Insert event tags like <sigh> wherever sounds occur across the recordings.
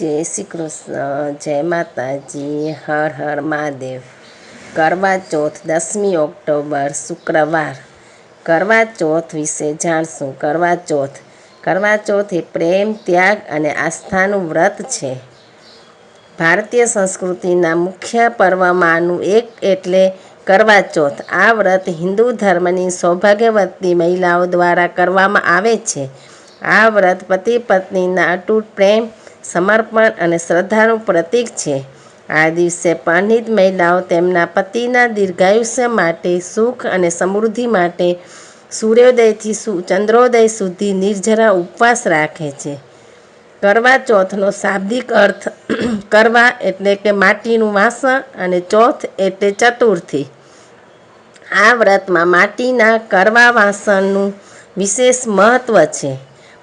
જય શ્રી કૃષ્ણ, જય માતાજી, હર હર મહાદેવ. કરવા ચોથ દસમી ઓક્ટોબર, શુક્રવાર. કરવા ચોથ વિશે જાણશું. કરવા ચોથ. કરવા ચોથ એ પ્રેમ, ત્યાગ અને આસ્થાનું વ્રત છે. ભારતીય સંસ્કૃતિના મુખ્ય પર્વમાંનું એક એટલે કરવા ચોથ. આ વ્રત હિન્દુ ધર્મની સૌભાગ્યવતી મહિલાઓ દ્વારા કરવામાં આવે છે. આ વ્રત પતિ પત્નીના અતૂટ પ્રેમ સમર્પણ અને શ્રદ્ધાનું પ્રતીક છે. આ દિવસે પરણિત મહિલાઓ તેમના પતિના દીર્ઘાયુષ્ય માટે સુખ અને સમૃદ્ધિ માટે સૂર્યોદયથી ચંદ્રોદય સુધી નિર્જરા ઉપવાસ રાખે છે. કરવા ચોથનો શાબ્દિક અર્થ <clears throat> કરવા એટલે કે માટીનું વાસણ અને ચોથ એટલે ચતુર્થી. આ વ્રતમાં માટીના કરવા વાસણનું વિશેષ મહત્ત્વ છે.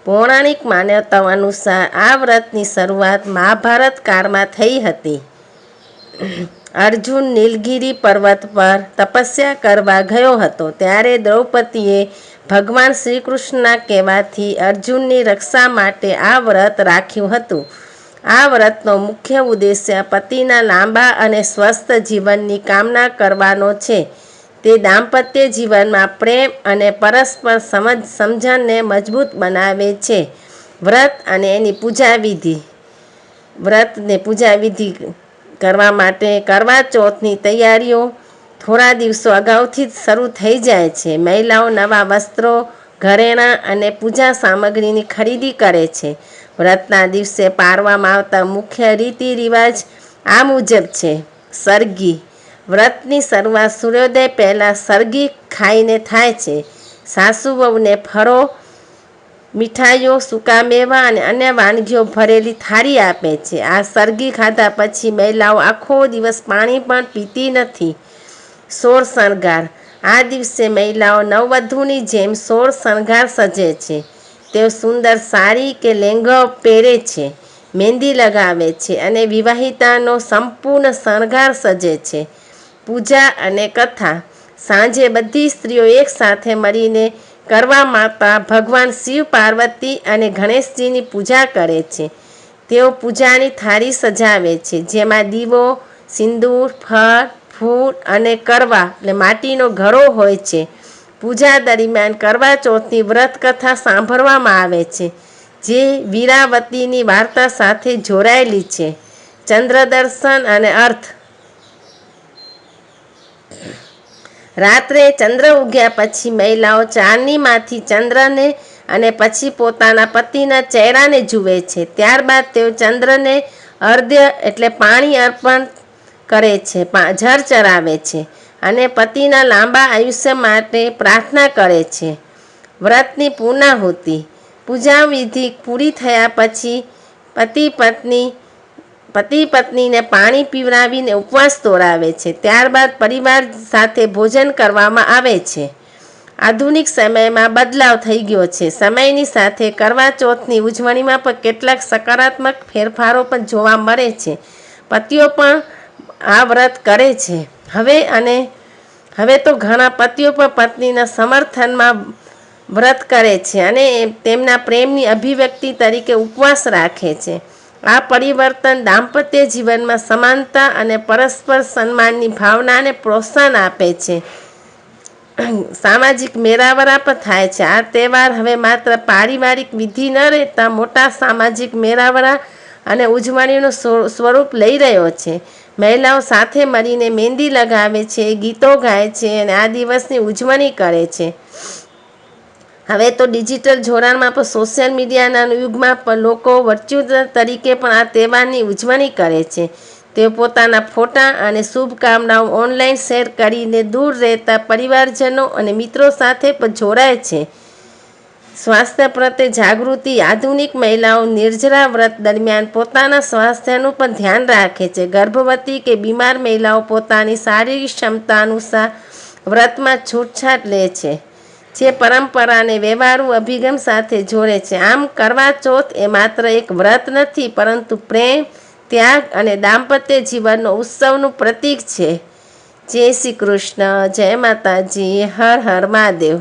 પૌરાણિક માન્યતાઓ અનુસાર આ વ્રતની શરૂઆત મહાભારત કાળમાં થઈ હતી. અર્જુન નીલગિરી પર્વત પર તપસ્યા કરવા ગયો હતો, ત્યારે દ્રૌપદીએ ભગવાન શ્રી કૃષ્ણના કહેવાથી અર્જુનની રક્ષા માટે આ વ્રત રાખ્યું હતું. આ વ્રતનો મુખ્ય ઉદ્દેશ્ય પતિના લાંબા અને સ્વસ્થ જીવનની કામના કરવાનો છે. તે દાંપત્ય જીવનમાં પ્રેમ અને પરસ્પર સમજ સમજણને મજબૂત બનાવે છે. વ્રત અને એની પૂજા વિધિ વ્રતને પૂજા વિધિ કરવા માટે કરવા ચોથની તૈયારીઓ થોડા દિવસો અગાઉથી જ શરૂ થઈ જાય છે. મહિલાઓ નવા વસ્ત્રો, ઘરેણાં અને પૂજા સામગ્રીની ખરીદી કરે છે. વ્રતના દિવસે પાળવામાં આવતા મુખ્ય રીતિ રિવાજ આ મુજબ છે. સરગી વ્રતની શરૂઆત સૂર્યોદય પહેલાં સરગી ખાઈને થાય છે. સાસુ વહુને ફળો, મીઠાઈઓ સૂકા મેવા અને અન્ય વાનગીઓ ભરેલી થાળી આપે છે. આ સરગી ખાધા પછી મહિલાઓ આખો દિવસ પાણી પણ પીતી નથી. સોળ શણગાર. આ દિવસે મહિલાઓ નવવધુની જેમ સોળ શણગાર સજે છે. તેઓ સુંદર સાડી કે લેંગો પહેરે છે, મહેંદી લગાવે છે અને વિવાહિતાનો સંપૂર્ણ શણગાર સજે છે. પૂજા અને કથા. સાંજે બધી સ્ત્રીઓ એકસાથે મળીને કરવા માતા ભગવાન શિવ પાર્વતી અને ગણેશજીની પૂજા કરે છે. તેઓ પૂજાની થાળી સજાવે છે, જેમાં દીવો, સિંદૂર, ફળ, ફૂલ અને કરવા એટલે માટીનો ઘરો હોય છે. પૂજા દરમિયાન કરવા ચોથની વ્રત કથા સાંભળવામાં આવે છે, જે વીરાવતીની વાર્તા સાથે જોડાયેલી છે. ચંદ્ર દર્શન અને અર્થ. રાત્રે ચંદ્ર ઉગ્યા પછી મહિલાઓ ચાંદનીમાંથી ચંદ્રને અને પછી પોતાના પતિના ચહેરાને જુએ છે. ત્યારબાદ તેઓ ચંદ્રને અર્ધ્ય એટલે પાણી અર્પણ કરે છે જળ ચરાવે છે અને પતિના લાંબા આયુષ્ય માટે પ્રાર્થના કરે છે. વ્રતની પૂર્ણાહુતિ પૂજા વિધિ પૂરી થયા પછી પતિ પત્ની પતિ પત્નીને પાણી પીવડાવીને ઉપવાસ તોડાવે છે. ત્યારબાદ પરિવાર સાથે ભોજન કરવામાં આવે છે. આધુનિક સમયમાં બદલાવ થઈ ગયો છે. સમયની સાથે કરવા ચોથની ઉજવણીમાં પણ કેટલાક સકારાત્મક ફેરફારો પણ જોવા મળે છે. પતિઓ પણ આ વ્રત કરે છે. હવે અને હવે તો ઘણા પતિઓ પણ પત્નીના સમર્થનમાં વ્રત કરે છે અને તેમના પ્રેમની અભિવ્યક્તિ તરીકે ઉપવાસ રાખે છે. આ પરિવર્તન દાંપત્ય જીવનમાં સમાનતા અને પરસ્પર સન્માનની ભાવનાને પ્રોત્સાહન આપે છે. સામાજિક મેળાવડા પણ થાય છે. આ તહેવાર હવે માત્ર પારિવારિક વિધિ ન રહેતા મોટા સામાજિક મેળાવડા અને ઉજવણીનું સ્વરૂપ લઈ રહ્યો છે. મહિલાઓ સાથે મળીને મહેંદી લગાવે છે, ગીતો ગાય છે અને આ દિવસની ઉજવણી કરે છે. હવે તો ડિજિટલ જોડાણમાં પણ સોશિયલ મીડિયાના યુગમાં પણ લોકો વર્ચ્યુઅલ તરીકે પણ આ તહેવારની ઉજવણી કરે છે. તેઓ પોતાના ફોટા અને શુભકામનાઓ ઓનલાઈન શેર કરીને દૂર રહેતા પરિવારજનો અને મિત્રો સાથે પણ જોડાય છે. સ્વાસ્થ્ય પ્રત્યે જાગૃતિ આધુનિક મહિલાઓ નિર્જરા વ્રત દરમિયાન પોતાના સ્વાસ્થ્યનું પણ ધ્યાન રાખે છે. ગર્ભવતી કે બીમાર મહિલાઓ પોતાની શારીરિક ક્ષમતા અનુસાર વ્રતમાં છૂટછાટ લે છે. જે પરંપરાને વ્યવહારુ અભિગમ સાથે જોડે છે. આમ કરવા ચોથ એ માત્ર એક વ્રત નથી, પરંતુ પ્રેમ, ત્યાગ અને દાંપત્ય જીવનનો ઉત્સવનું પ્રતીક છે. જય શ્રી કૃષ્ણ, જય માતાજી, હર હર મહાદેવ.